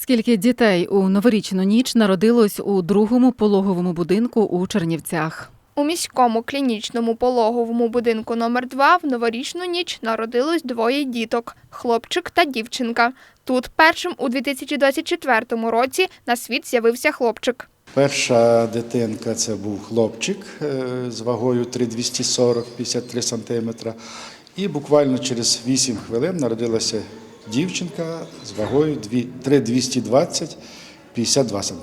Скільки дітей у новорічну ніч народилось у другому пологовому будинку у Чернівцях? У міському клінічному пологовому будинку номер 2 в новорічну ніч народилось двоє діток – хлопчик та дівчинка. Тут першим у 2024 році на світ з'явився хлопчик. Перша дитинка це був хлопчик е, з вагою 3,240-53 см. І буквально через 8 хвилин народилася дівчинка з вагою 3,220-52 см.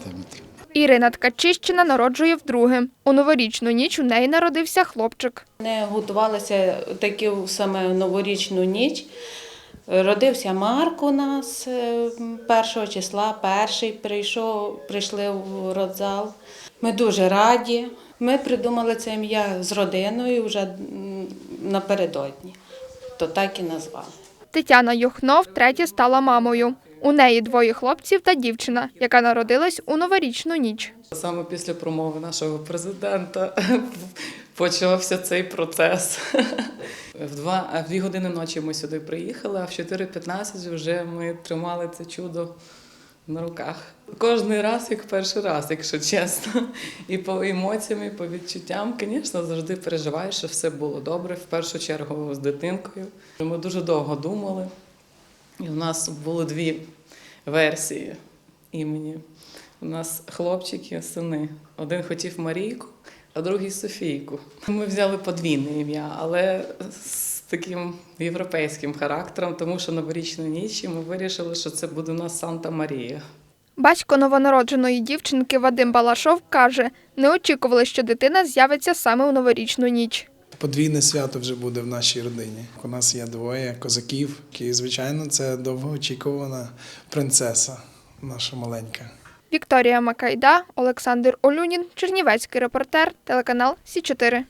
Ірина Ткачищина народжує вдруге. У новорічну ніч у неї народився хлопчик. Не готувалися таку саме новорічну ніч. Родився Марк у нас е, першого числа, перший прийшов, прийшли в родзал. Ми дуже раді. Ми придумали це ім'я з родиною вже напередодні, то так і назвали. Тетяна Юхнов третє стала мамою. У неї двоє хлопців та дівчина, яка народилась у новорічну ніч. Саме після промови нашого президента почався цей процес. В два, в дві години ночі ми сюди приїхали, а в 4.15 вже ми тримали це чудо на руках. Кожний раз, як перший раз, якщо чесно. І по емоціям, і по відчуттям, звісно, завжди переживаєш, що все було добре. В першу чергу з дитинкою. Ми дуже довго думали. І в нас були дві версії імені. У нас хлопчики, сини. Один хотів Марійку, а другий Софійку. Ми взяли подвійне ім'я, але таким європейським характером, тому що новорічну ніч ми вирішили, що це буде у нас Санта Марія. Батько новонародженої дівчинки Вадим Балашов каже, не очікували, що дитина з'явиться саме у новорічну ніч. Подвійне свято вже буде в нашій родині. У нас є двоє козаків, і, звичайно, це довгоочікувана принцеса, наша маленька. Вікторія Макайда, Олександр Олюнін, Чернівецький репортер, телеканал Сі 4